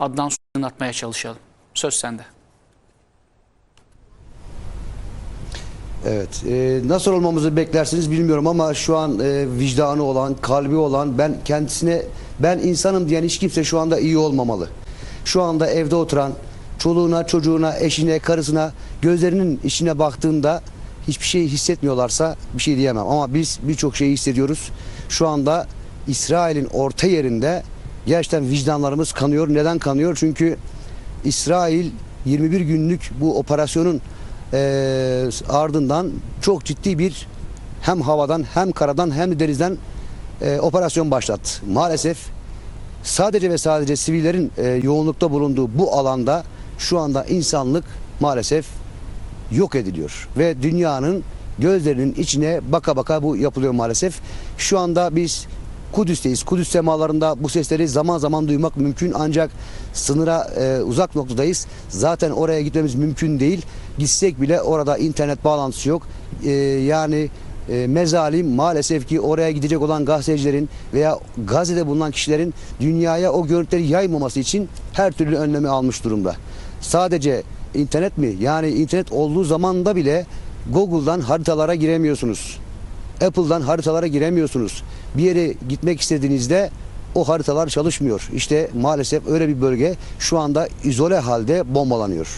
Adnan anlatmaya çalışalım. Söz sende. Evet. e, nasıl olmamızı beklersiniz bilmiyorum ama şu an e, vicdanı olan, kalbi olan, ben kendisine ben insanım diyen hiç kimse şu anda iyi olmamalı. Şu anda evde oturan, çoluğuna, çocuğuna, eşine, karısına gözlerinin içine baktığında hiçbir şey hissetmiyorlarsa bir şey diyemem. Ama biz birçok şeyi hissediyoruz. Şu anda İsrail'in orta yerinde gerçekten vicdanlarımız kanıyor. Neden kanıyor? Çünkü İsrail 21 günlük bu operasyonun eee, ardından çok ciddi bir hem havadan hem karadan hem de denizden eee, operasyon başlattı. Maalesef sadece ve sadece sivillerin eee, yoğunlukta bulunduğu bu alanda şu anda insanlık maalesef yok ediliyor ve dünyanın gözlerinin içine baka baka bu yapılıyor maalesef. Şu anda biz Kudüs'teyiz. Kudüs semalarında bu sesleri zaman zaman duymak mümkün ancak sınıra e, uzak noktadayız. Zaten oraya gitmemiz mümkün değil. Gitsek bile orada internet bağlantısı yok. E, yani e, mezalim maalesef ki oraya gidecek olan gazetecilerin veya Gazze'de bulunan kişilerin dünyaya o görüntüleri yaymaması için her türlü önlemi almış durumda. Sadece internet mi? Yani internet olduğu zamanda bile Google'dan haritalara giremiyorsunuz. Apple'dan haritalara giremiyorsunuz. Bir yere gitmek istediğinizde o haritalar çalışmıyor. İşte maalesef öyle bir bölge şu anda izole halde bombalanıyor.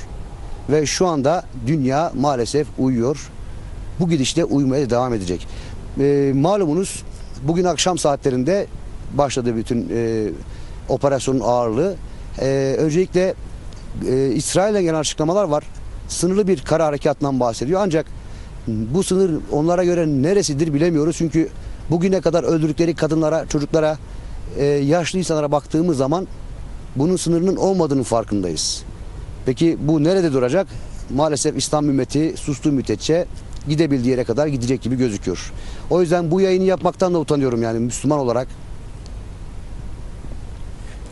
Ve şu anda dünya maalesef uyuyor. Bu gidişle uyumaya devam edecek. Ee, malumunuz bugün akşam saatlerinde başladı bütün e, operasyonun ağırlığı. Ee, öncelikle e, İsrail'e gelen açıklamalar var. Sınırlı bir kara harekatından bahsediyor. Ancak bu sınır onlara göre neresidir bilemiyoruz. Çünkü bugüne kadar öldürdükleri kadınlara, çocuklara, e, yaşlı insanlara baktığımız zaman bunun sınırının olmadığının farkındayız. Peki bu nerede duracak? Maalesef İslam ümmeti sustuğu müddetçe gidebildiği yere kadar gidecek gibi gözüküyor. O yüzden bu yayını yapmaktan da utanıyorum yani Müslüman olarak.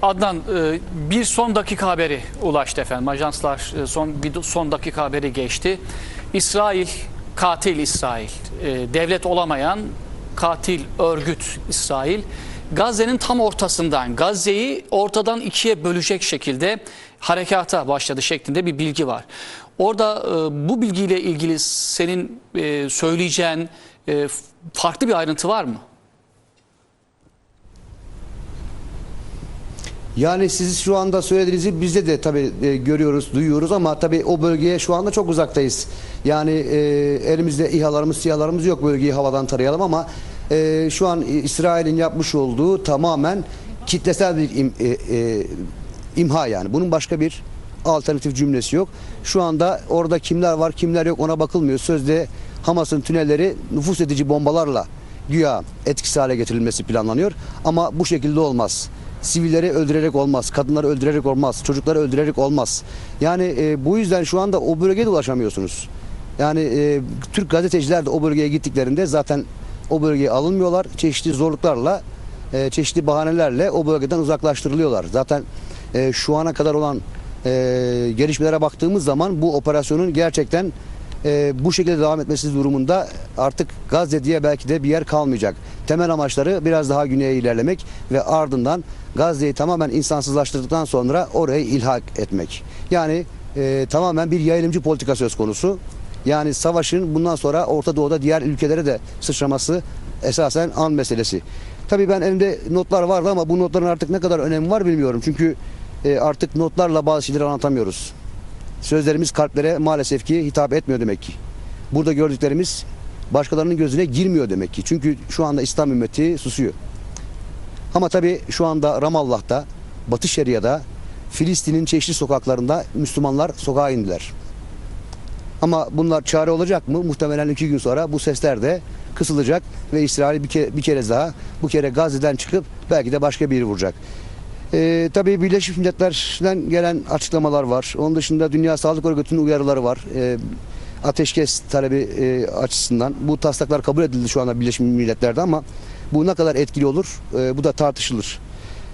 Adnan e, bir son dakika haberi ulaştı efendim. Ajanslar e, son bir son dakika haberi geçti. İsrail katil İsrail, e, devlet olamayan katil örgüt İsrail Gazze'nin tam ortasından Gazze'yi ortadan ikiye bölecek şekilde harekata başladı şeklinde bir bilgi var. Orada e, bu bilgiyle ilgili senin e, söyleyeceğin e, farklı bir ayrıntı var mı? Yani siz şu anda söylediğinizi bizde de tabii e, görüyoruz, duyuyoruz ama tabii o bölgeye şu anda çok uzaktayız. Yani e, elimizde İHA'larımız, SİHA'larımız yok bölgeyi havadan tarayalım ama e, şu an İsrail'in yapmış olduğu tamamen kitlesel bir im, e, e, imha yani. Bunun başka bir alternatif cümlesi yok. Şu anda orada kimler var, kimler yok ona bakılmıyor. Sözde Hamas'ın tünelleri nüfus edici bombalarla güya etkisiz hale getirilmesi planlanıyor. Ama bu şekilde olmaz. Sivilleri öldürerek olmaz, kadınları öldürerek olmaz, çocukları öldürerek olmaz. Yani e, bu yüzden şu anda o bölgeye ulaşamıyorsunuz. Yani e, Türk gazeteciler de o bölgeye gittiklerinde zaten o bölgeye alınmıyorlar. Çeşitli zorluklarla, e, çeşitli bahanelerle o bölgeden uzaklaştırılıyorlar. Zaten e, şu ana kadar olan e, gelişmelere baktığımız zaman bu operasyonun gerçekten e, bu şekilde devam etmesi durumunda artık Gazze diye belki de bir yer kalmayacak. Temel amaçları biraz daha güneye ilerlemek ve ardından Gazze'yi tamamen insansızlaştırdıktan sonra orayı ilhak etmek. Yani e, tamamen bir yayılımcı politika söz konusu. Yani savaşın bundan sonra Orta Doğu'da diğer ülkelere de sıçraması esasen an meselesi. Tabii ben elimde notlar vardı ama bu notların artık ne kadar önemi var bilmiyorum. Çünkü e, artık notlarla bazı şeyleri anlatamıyoruz. Sözlerimiz kalplere maalesef ki hitap etmiyor demek ki. Burada gördüklerimiz başkalarının gözüne girmiyor demek ki. Çünkü şu anda İslam ümmeti susuyor. Ama tabii şu anda Ramallah'ta, Batı Şeria'da, Filistin'in çeşitli sokaklarında Müslümanlar sokağa indiler. Ama bunlar çare olacak mı? Muhtemelen iki gün sonra bu sesler de kısılacak ve İsrail bir, ke- bir kere daha bu kere Gazze'den çıkıp belki de başka bir yeri vuracak. Ee, tabii Birleşmiş Milletler'den gelen açıklamalar var. Onun dışında Dünya Sağlık Örgütü'nün uyarıları var. Ee, ateşkes talebi e, açısından. Bu taslaklar kabul edildi şu anda Birleşmiş Milletler'de ama bu ne kadar etkili olur e, bu da tartışılır.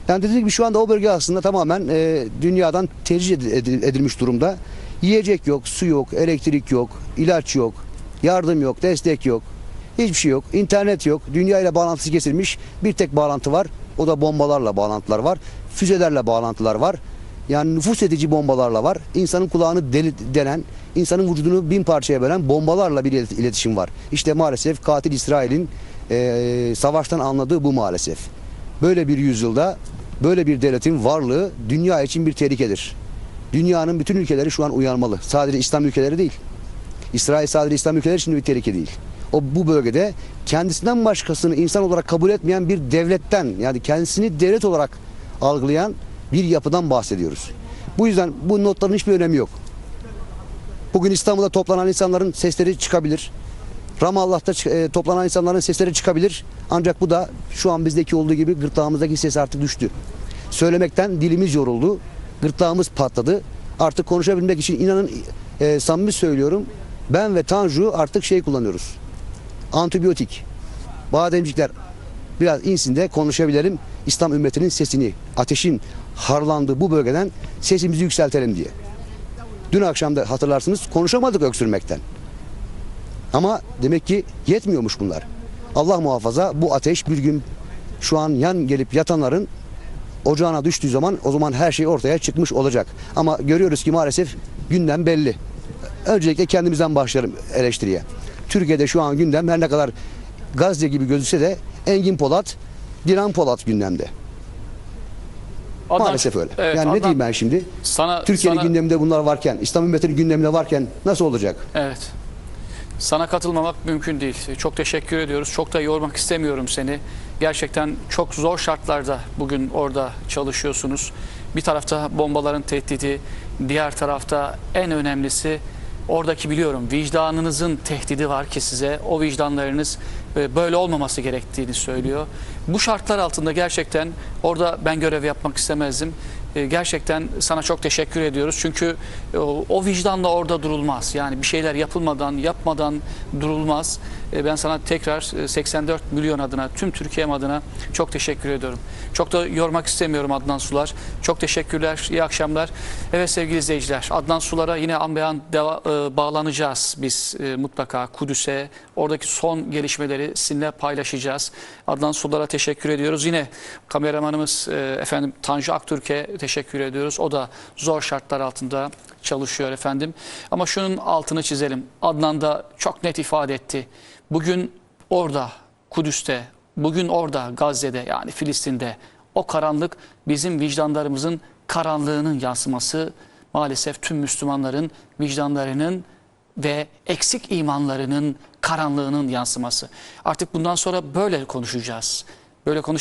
Yani dediğim gibi şu anda o bölge aslında tamamen e, dünyadan tercih edi- edi- edilmiş durumda. Yiyecek yok, su yok, elektrik yok, ilaç yok, yardım yok, destek yok. Hiçbir şey yok. İnternet yok. Dünya ile bağlantısı kesilmiş. Bir tek bağlantı var. O da bombalarla bağlantılar var. Füzelerle bağlantılar var. Yani nüfus edici bombalarla var. İnsanın kulağını deli, delen, insanın vücudunu bin parçaya bölen bombalarla bir ilet- iletişim var. İşte maalesef katil İsrail'in eee, savaştan anladığı bu maalesef. Böyle bir yüzyılda böyle bir devletin varlığı dünya için bir tehlikedir. Dünyanın bütün ülkeleri şu an uyanmalı. Sadece İslam ülkeleri değil. İsrail sadece İslam ülkeleri için bir tehlike değil. O bu bölgede kendisinden başkasını insan olarak kabul etmeyen bir devletten yani kendisini devlet olarak algılayan bir yapıdan bahsediyoruz. Bu yüzden bu notların hiçbir önemi yok. Bugün İstanbul'da toplanan insanların sesleri çıkabilir. Ramallah'ta e, toplanan insanların sesleri çıkabilir. Ancak bu da şu an bizdeki olduğu gibi gırtlağımızdaki ses artık düştü. Söylemekten dilimiz yoruldu. Gırtlağımız patladı. Artık konuşabilmek için inanın e, samimi söylüyorum. Ben ve Tanju artık şey kullanıyoruz. Antibiyotik. Bademcikler biraz insin de konuşabilelim. İslam ümmetinin sesini, ateşin harlandığı bu bölgeden sesimizi yükseltelim diye. Dün akşam da hatırlarsınız konuşamadık öksürmekten. Ama demek ki yetmiyormuş bunlar. Allah muhafaza bu ateş bir gün şu an yan gelip yatanların ocağına düştüğü zaman o zaman her şey ortaya çıkmış olacak. Ama görüyoruz ki maalesef gündem belli. Öncelikle kendimizden başlarım eleştiriye. Türkiye'de şu an gündem her ne kadar Gazze gibi gözükse de Engin Polat, Dilan Polat gündemde. Adnan- Maalesef öyle. Evet, yani ne Adnan, diyeyim ben şimdi? Sana, Türkiye'nin sana- gündeminde bunlar varken, İslam ümmetinin gündeminde varken nasıl olacak? Evet. Sana katılmamak mümkün değil. Çok teşekkür ediyoruz. Çok da yormak istemiyorum seni. Gerçekten çok zor şartlarda bugün orada çalışıyorsunuz. Bir tarafta bombaların tehdidi, diğer tarafta en önemlisi oradaki biliyorum vicdanınızın tehdidi var ki size. O vicdanlarınız e, böyle olmaması gerektiğini söylüyor. Bu şartlar altında gerçekten orada ben görev yapmak istemezdim. E, Gerçekten sana çok teşekkür ediyoruz. Çünkü e, o vicdanla orada durulmaz. Yani bir şeyler yapılmadan, yapmadan durulmaz. E, Ben sana tekrar e, 84 milyon adına, tüm Türkiye'm adına çok teşekkür ediyorum. Çok da yormak istemiyorum Adnan Sular. Çok teşekkürler, iyi akşamlar. Evet sevgili izleyiciler, Adnan Sular'a yine an be an deva- e, bağlanacağız biz e, mutlaka Kudüs'e. Oradaki son gelişmeleri sizinle paylaşacağız. Adnan Sular'a teşekkür ediyoruz. Yine kameramanımız e, efendim Tanju Aktürk'e teşekkür ediyoruz. O da zor şartlar altında çalışıyor efendim. Ama şunun altını çizelim. Adnan da çok net ifade etti. Bugün orada Kudüs'te, bugün orada Gazze'de yani Filistin'de o karanlık bizim vicdanlarımızın karanlığının yansıması maalesef tüm Müslümanların vicdanlarının ve eksik imanlarının karanlığının yansıması. Artık bundan sonra böyle konuşacağız. Böyle konuş